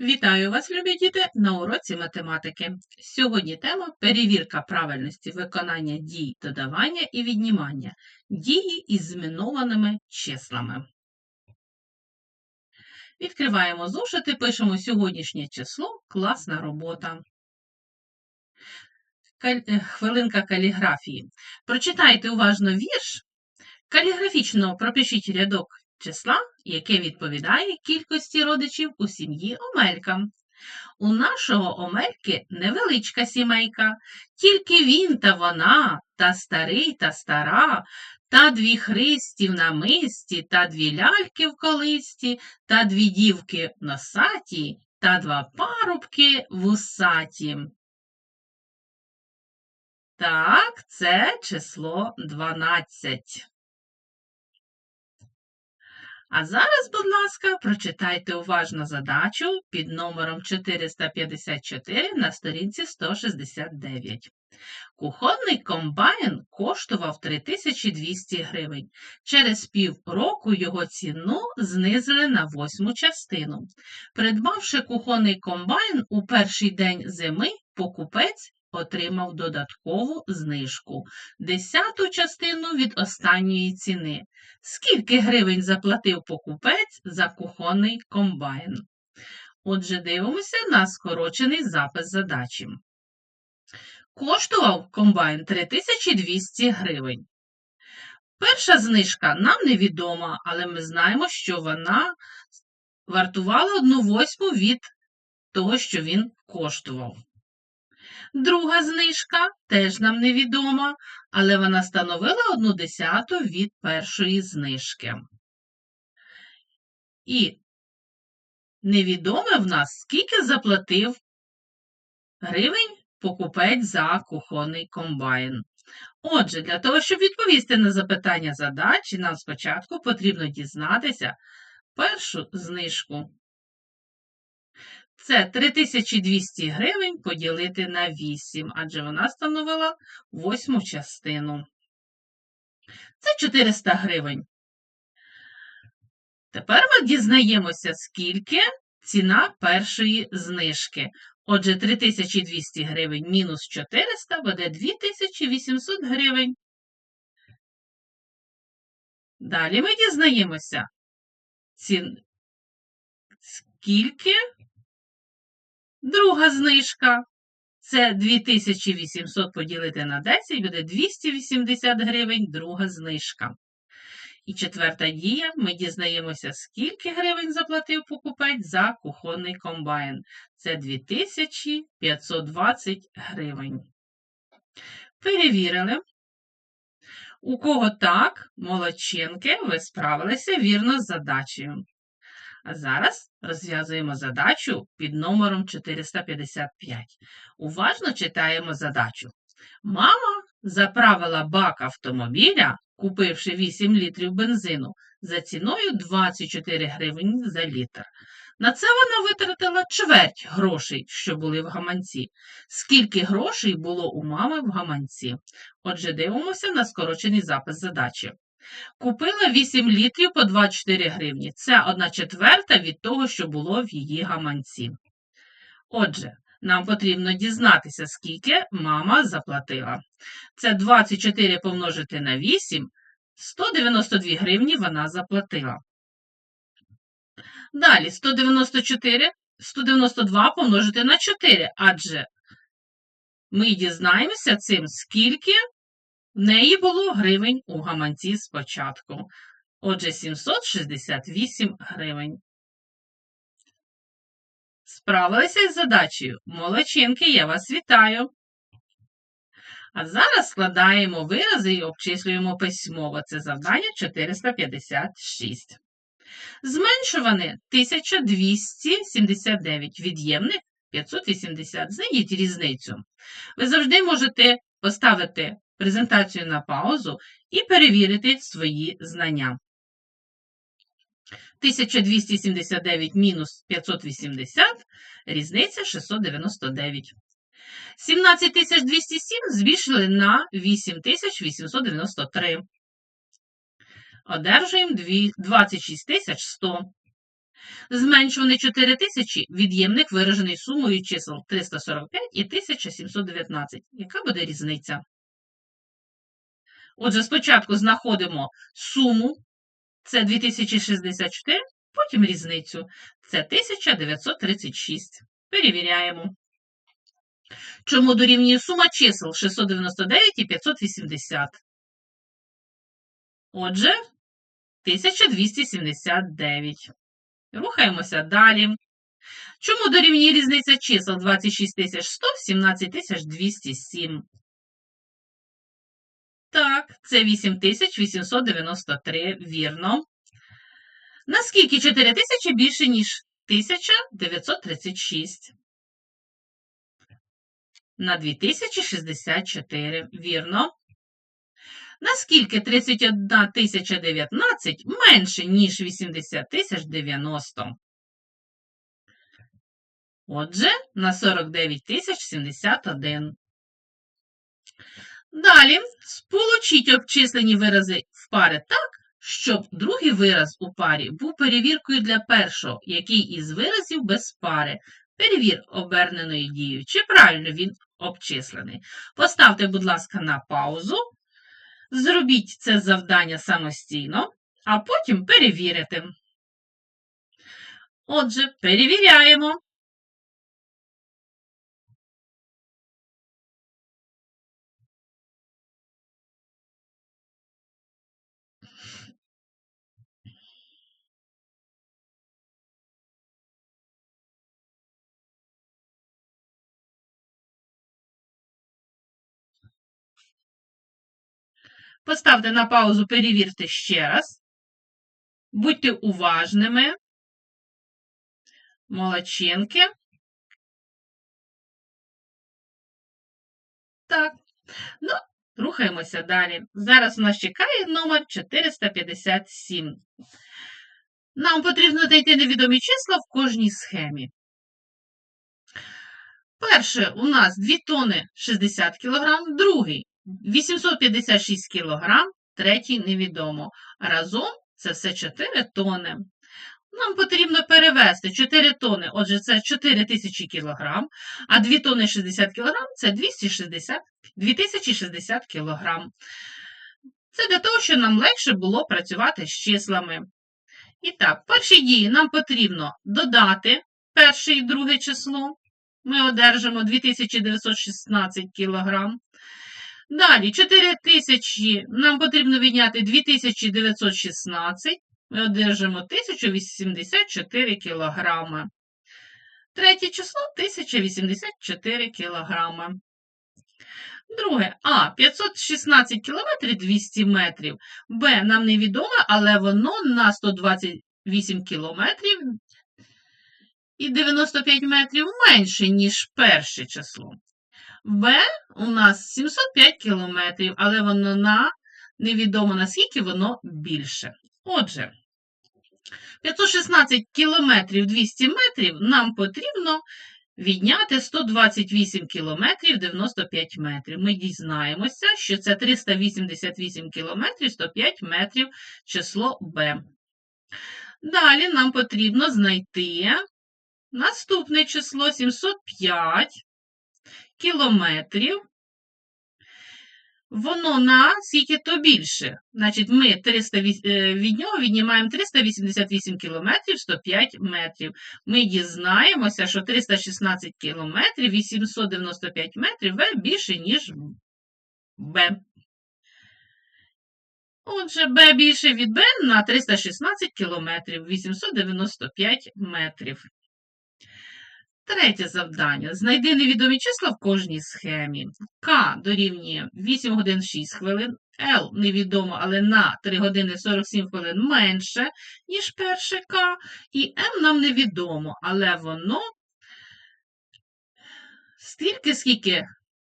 Вітаю вас, любі діти, на уроці математики. Сьогодні тема перевірка правильності виконання дій додавання і віднімання, дії із змінованими числами. Відкриваємо зошити, пишемо сьогоднішнє число, класна робота. Е, Хвилинка каліграфії. Прочитайте уважно вірш. Каліграфічно пропишіть рядок числа, яке відповідає кількості родичів у сім'ї Омелька. У нашого Омельки невеличка сімейка, тільки він та вона, та старий та стара, та дві христі в намисті, та дві ляльки в колисті, та дві дівки носаті, та два парубки вусаті. Так, це число 12. А зараз, будь ласка, прочитайте уважно задачу під номером 454 на сторінці 169. Кухонний комбайн коштував 3200 гривень. Через півроку його ціну знизили на восьму частину. Придбавши кухонний комбайн у перший день зими, покупець отримав додаткову знижку – десяту частину від останньої ціни. Скільки гривень заплатив покупець за кухонний комбайн? Отже, дивимося на скорочений запис задачі. Коштував комбайн 3200 гривень. Перша знижка нам невідома, але ми знаємо, що вона вартувала 1 восьму від того, що він коштував. Друга знижка теж нам невідома, але вона становила 1 десяту від першої знижки. І невідоме в нас, скільки заплатив гривень покупець за кухонний комбайн. Отже, для того, щоб відповісти на запитання задачі, нам спочатку потрібно дізнатися першу знижку. Це 3200 гривень поділити на 8, адже вона становила восьму частину. Це 400 гривень. Тепер ми дізнаємося, скільки ціна першої знижки. Отже, 3200 гривень мінус 400 буде 2800 гривень. Далі ми дізнаємося, скільки друга знижка. Це 2800 поділити на 10 буде 280 гривень друга знижка. І четверта дія, ми дізнаємося, скільки гривень заплатив покупець за кухонний комбайн. Це 2520 гривень. Перевірили. У кого так, молодчинки, ви справилися вірно з задачею. А зараз розв'язуємо задачу під номером 455. Уважно читаємо задачу. Мама заправила бак автомобіля, купивши 8 літрів бензину, за ціною 24 гривні за літр. На це вона витратила чверть грошей, що були в гаманці. Скільки грошей було у мами в гаманці? Отже, дивимося на скорочений запис задачі. Купила 8 літрів по 24 гривні. Це 1 четверта від того, що було в її гаманці. Отже, нам потрібно дізнатися, скільки мама заплатила. Це 24 помножити на 8, 192 гривні вона заплатила. Далі 194, 192 помножити на 4, адже ми дізнаємося цим, скільки в неї було гривень у гаманці спочатку. Отже, 768 гривень. Справилися із задачею. Молодчинки, я вас вітаю. А зараз складаємо вирази і обчислюємо письмово. Це завдання 456. Зменшуване 1279, від'ємних 580. Знайдіть різницю. Ви завжди можете поставити презентацію на паузу і перевірити свої знання. 1279 мінус 580, різниця 699. 17207 збільшили на 8893. Одержуємо 26100. Зменшуваний 4000 від'ємник виражений сумою чисел 345 і 1719. Яка буде різниця? Отже, спочатку знаходимо суму, це 2064, потім різницю, це 1936. Перевіряємо. Чому дорівнює сума чисел 699 і 580? Отже, 1279. Рухаємося далі. Чому дорівнює різниця чисел 26100, 17207? Це 8893, вірно. Наскільки 4000 більше, ніж 1936? На 2064, вірно. Наскільки 31 019 менше, ніж 80 090? Отже, на 49 071. Далі сполучіть обчислені вирази в пари так, щоб другий вираз у парі був перевіркою для першого, який із виразів без пари. Перевір оберненою дією, чи правильно він обчислений. Поставте, будь ласка, на паузу. Зробіть це завдання самостійно, а потім перевірите. Отже, перевіряємо. Поставте на паузу, перевірте ще раз. Будьте уважними. Молодчинки. Так. Ну, рухаємося далі. Зараз у нас чекає номер 457. Нам потрібно знайти невідомі числа в кожній схемі. Перше у нас 2 тони 60 кг, другий 856 кг, третій невідомо. Разом це все 4 тони. Нам потрібно перевести 4 тони, отже, це 4000 кг, а 2 тони 60 кг це 260, 2060 кг. Це для того, щоб нам легше було працювати з числами. І так, в першій дії нам потрібно додати перше і друге число. Ми одержимо 2916 кг. Далі, 4000 нам потрібно відняти 2916, ми одержимо 1084 кг. Третє число 1084 кг. Друге, А, 516 км 200 метрів. Б, нам невідомо, але воно на 128 км і 95 метрів менше, ніж перше число. В у нас 705 кілометрів, але воно на невідомо наскільки воно більше. Отже, 516 кілометрів 200 метрів нам потрібно відняти 128 кілометрів 95 метрів. Ми дізнаємося, що це 388 кілометрів 105 метрів число Б. Далі нам потрібно знайти наступне число 705 кілометрів. Воно на скільки то більше. Значить, ми 300, е, від нього віднімаємо 388 кілометрів 105 метрів. Ми дізнаємося, що 316 кілометрів 895 метрів В більше, ніж Б. Отже, Б більше від Б на 316 кілометрів 895 метрів. Третє завдання. Знайди невідомі числа в кожній схемі. К дорівнює 8 годин 6 хвилин. Л невідомо, але на 3 години 47 хвилин менше, ніж перше К. І М нам невідомо, але воно стільки, скільки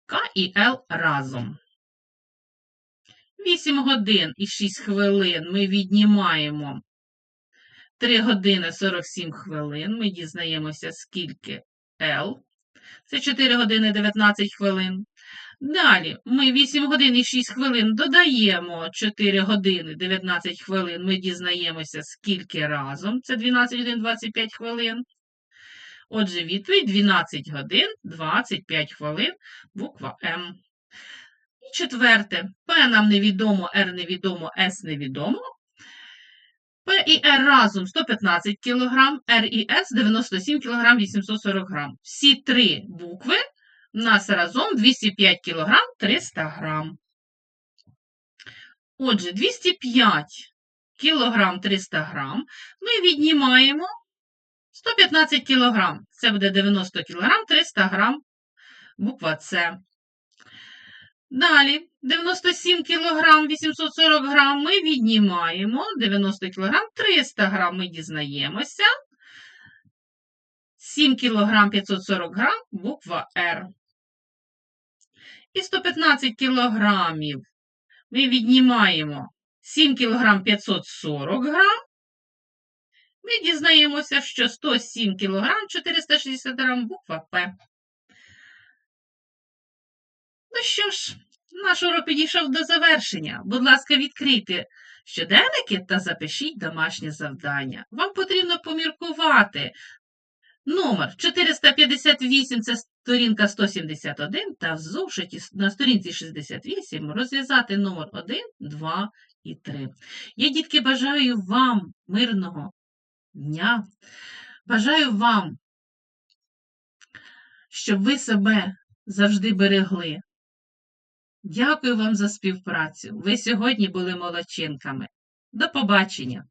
К і Л разом. 8 годин і 6 хвилин ми віднімаємо 3 години 47 хвилин. Ми дізнаємося, скільки L. Це 4 години 19 хвилин. Далі ми 8 годин і 6 хвилин додаємо 4 години 19 хвилин. Ми дізнаємося, скільки разом. Це 12 годин 25 хвилин. Отже, відповідь 12 годин 25 хвилин, буква М. І четверте. П нам невідомо, Р невідомо, С невідомо. П і Р разом 115 кг, Р і С 97 кг 840 г. Всі три букви у нас разом 205 кг 300 г. Отже, 205 кг 300 г ми віднімаємо 115 кг. Це буде 90 кг 300 г. Буква С. Далі 97 кг 840 г ми віднімаємо 90 кг 300 г ми дізнаємося. 7 кг 540 г буква Р. І 115 кг ми віднімаємо 7 кг 540 г. Ми дізнаємося, що 107 кг 460 г буква П. Ну що ж, наш урок підійшов до завершення. Будь ласка, відкрийте щоденники та запишіть домашнє завдання. Вам потрібно поміркувати. Номер 458 це сторінка 171, та в зошиті на сторінці 68 розв'язати номер 1, 2 і 3. Я, дітки, бажаю вам мирного дня. Бажаю вам, щоб ви себе завжди берегли. Дякую вам за співпрацю. Ви сьогодні були молодчинками. До побачення!